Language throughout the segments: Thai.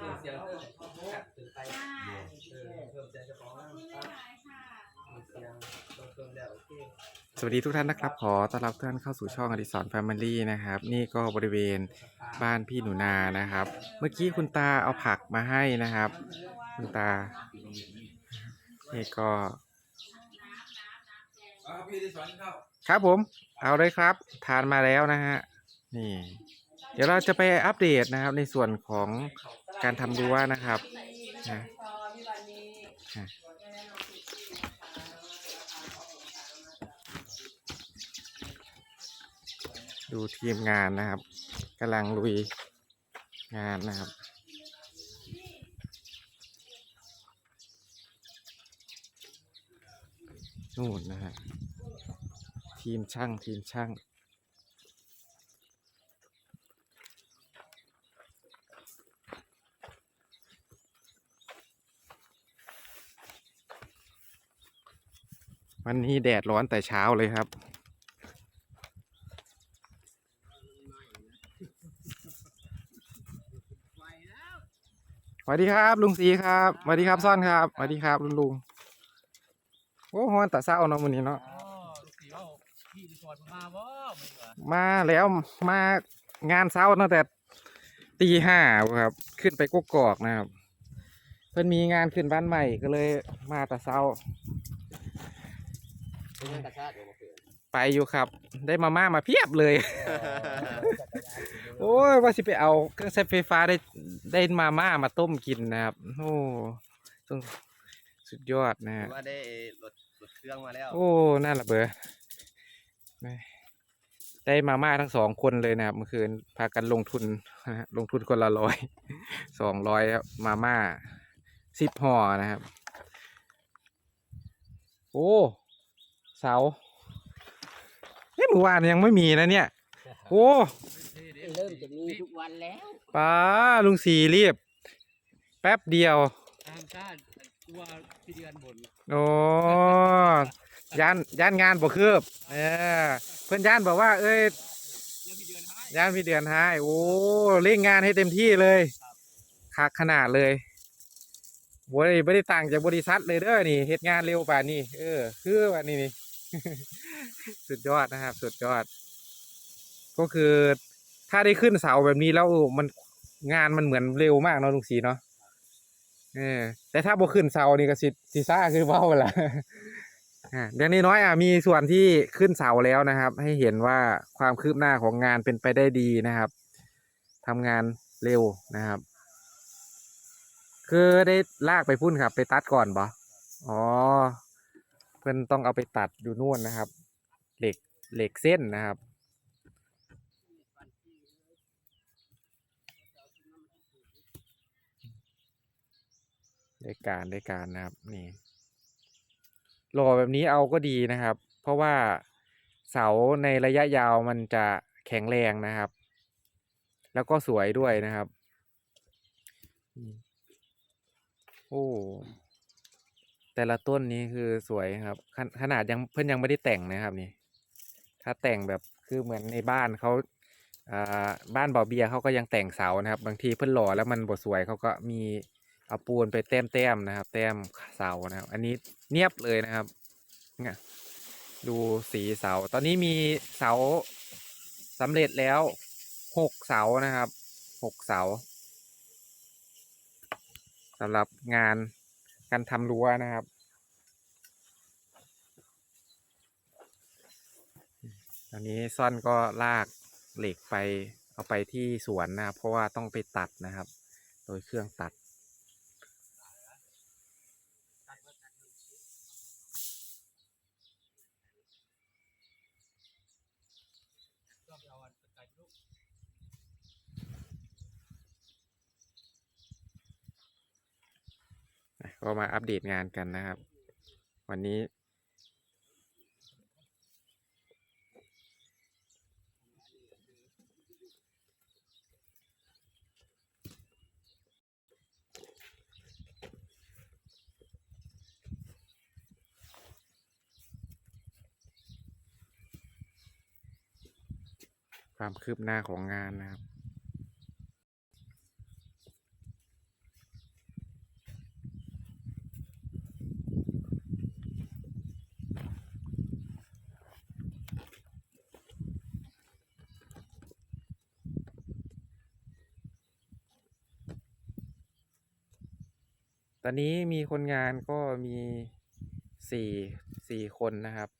เพิ่มเสียงเพิ่มขัดถึงไปเออเพิ่มเสียงเจ้าของขอบคุณหครับลายๆค่ะเสียงต้องเพิ่มแล้วโอเค สวัสดีทุกท่านนะครับขอต้อนรับทุกท่านเข้าสู่ช่องอดิสรแฟมิลี่นะครับ นี่ก็บริเวณบ้านพี่หนูนานะครับ เมื่อกี้คุณตาเอาผักมาให้นะครับ คุณตา นี่ก็พี่ได้สอนเข้าครับผม เอาเลยครับ ทานมาแล้วนะฮะ นี่ เดี๋ยวเราจะไปอัปเดตนะครับในส่วนของ การทำรั้วนะครับนะอะดูทีมงานนะครับกำลังลุยงานนะครับ นู่นนะฮะทีมช่างทีมช่าง วันนี้แดดร้อนแต่เช้าเลยครับ สวัสดีครับลุงสีครับสวัสดีครับซ่อนครับสวัสดีครับลุงลุงโอ้ฮอนแต่เศร้าเนาะวันนี้เนาะมาบ่มึงเหรอมาแล้วมางานเช้าตั้งแต่ตีห้าครับ ขึ้นไปกกอกนะครับ เพิ่นมีงานขึ้นบ้านใหม่ก็เลยมาแต่เช้า เป็นยังกระชากเดี๋ยวมาเปลี่ยนไปอยู่ครับ ได้มาม่ามาเพียบเลย โอ้ยว่าสิไปเอาเครื่องใช้ไฟฟ้าได้ได้มาม่ามาต้มกินนะครับ โอ้สุดสุดยอดนะฮะ ว่าได้รถรถเครื่องมาแล้วโอ้ น่าละเบอแม่ได้มาม่าทั้งสองคนเลยนะครับเมื่อคืนพากันลงทุนนะฮะลงทุนคนละร้อย สองร้อยครับมาม่าสิบห่อนะครับ โอ้ เสาเฮ้ยเมื่อวานยังไม่มีนะเนี่ย โอ้เริ่มจะมีทุกวันแล้วป้าลุงสีรีบ แป๊บเดียวตามชาติตัวพี่เดือนบนโอ้ย่านย่านงานบ่คืบเออเพื่อนย่านบอกว่า เอ้ยยังพี่เดือนให้ย่านพี่เดือนให้โอ้เร่งงานให้เต็มที่เลยคักขนาดเลยบริไม่ได้ต่างจากบริษัทเลยเด้อนี่เฮ็ดงานเร็วป่านนี้เออ คือว่านี่นี่ สุดยอดนะครับ สุดยอด ก็คือถ้าได้ขึ้นเสาแบบนี้แล้วมันงานมันเหมือนเร็วมากเนาะลุงศรีเนาะเออแต่ถ้าบ่ขึ้นเสานี่ก็สิสิซ่าคือเบ้าละอ่าอย่างน้อยๆอะมีส่วนที่ขึ้นเสาแล้วนะครับ ให้เห็นว่าความคืบหน้าของงานเป็นไปได้ดีนะครับทำงานเร็วนะครับ คือได้ลากไปพุ่นครับ ไปตัดก่อนบ่อ๋อ เพื่อนต้องเอาไปตัดอยู่นู่นนะครับ เหล็กเหล็กเส้นนะครับ ได้การได้การนะครับนี่หล่อแบบนี้เอาก็ดีนะครับ เพราะว่าเสาในระยะยาวมันจะแข็งแรงนะครับ แล้วก็สวยด้วยนะครับ โอ้ แต่ละต้นนี้คือสวยครับขนขนาดยังเพื่อนยังไม่ได้แต่งนะครับนี่ ถ้าแต่งแบบคือเหมือนในบ้านเขาบ้านบ่อเบียเขาก็ยังแต่งเสานะครับ บางทีเพื่อนหล่อแล้วมันบ่สวยเขาก็มีเอาปูนไปแต้มแต้มๆนะครับ แต้มเสานะครับ อันนี้เนียบเลยนะครับเนี่ยดูสีเสา ตอนนี้มีเสาสำเร็จแล้วหกเสานะครับหกเสาสำหรับงาน การทำรั้วนะครับ ตอนนี้ซ่อนก็ลากเหล็กไปเอาไปที่สวนนะครับ เพราะว่าต้องไปตัดนะครับ โดยเครื่องตัด ก็ไปเอาอันไก่ลูก ก็มาอัปเดตงานกันนะครับ วันนี้ ความคืบหน้าของงานนะครับ ตอนนี้มีคนงานก็มีสี่สี่คนนะครับ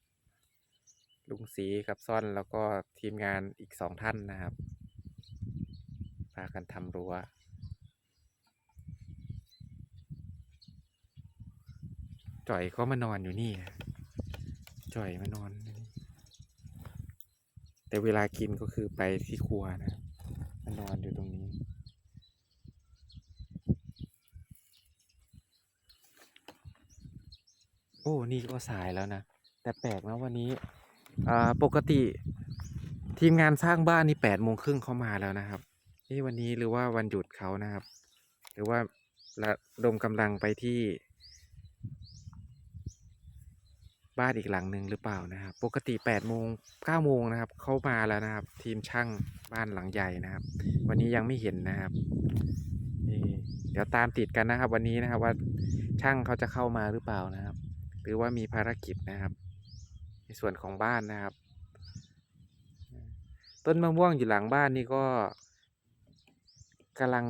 ลุงสีกับซ่อนแล้วก็ทีมงานอีกสองท่านนะครับ พากันทำรั้วจ่อยก็มานอนอยู่นี่จ่อยมานอน แต่เวลากินก็คือไปที่ครัวนะมานอนอยู่ตรงนี้ โอ้นี่ก็สายแล้วนะ แต่แปลกนะวันนี้ปกติทีมงานสร้างบ้านนี่แปดโมงครึ่งเขามาแล้วนะครับนี่วันนี้หรือว่าวันหยุดเขานะครับ หรือว่าระดมกำลังไปที่ บ้านอีกหลังหนึ่งหรือเปล่านะครับ ปกติแปดโมงเก้าโมงนะครับเขามาแล้วนะครับ ทีมช่างบ้านหลังใหญ่นะครับ วันนี้ยังไม่เห็นนะครับนี่เดี๋ยวตามติดกันนะครับ วันนี้นะครับว่าช่างเขาจะเข้ามาหรือเปล่านะครับ หรือว่ามีภารกิจนะครับ ในส่วนของบ้านนะครับ ต้นมะม่วงอยู่หลังบ้านนี่ก็กำลัง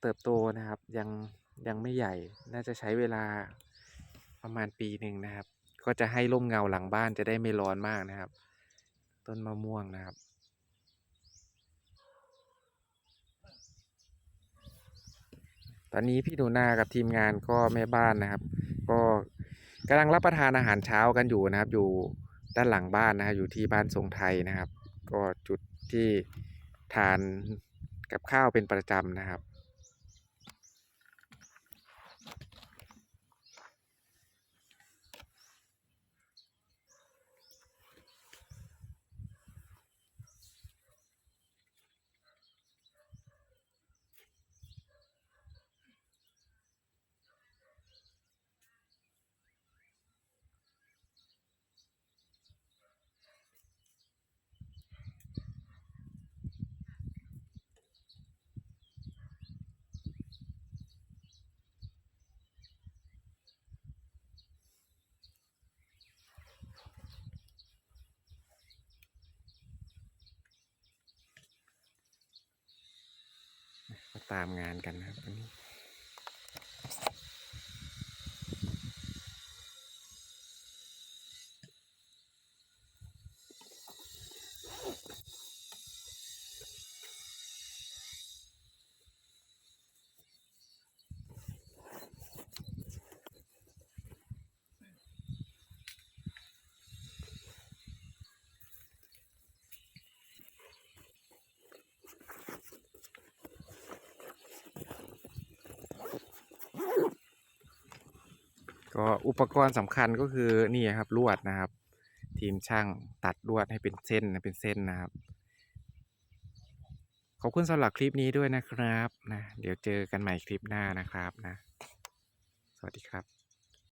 เติบโตนะครับ ยังยังไม่ใหญ่น่าจะใช้เวลาประมาณปีหนึ่งนะครับ ก็จะให้ร่มเงาหลังบ้านจะได้ไม่ร้อนมากนะครับ ต้นมะม่วงนะครับตอนนี้พี่หนูนากับทีมงานก็แม่บ้านนะครับ ก็กำลังรับประทานอาหารเช้ากันอยู่นะครับ อยู่ด้านหลังบ้านนะครับอยู่ที่บ้านทรงไทยนะครับ ก็จุดที่ทานกับข้าวเป็นประจำนะครับ ก็ ตามงานกันนะครับวันนี้ ก็อุปกรณ์สำคัญก็คือนี่ครับลวดนะครับ ทีมช่างตัดลวดให้เป็นเส้นเป็นเส้นนะครับ ขอบคุณสำหรับคลิปนี้ด้วยนะครับนะเดี๋ยวเจอกันใหม่คลิปหน้านะครับนะ สวัสดีครับ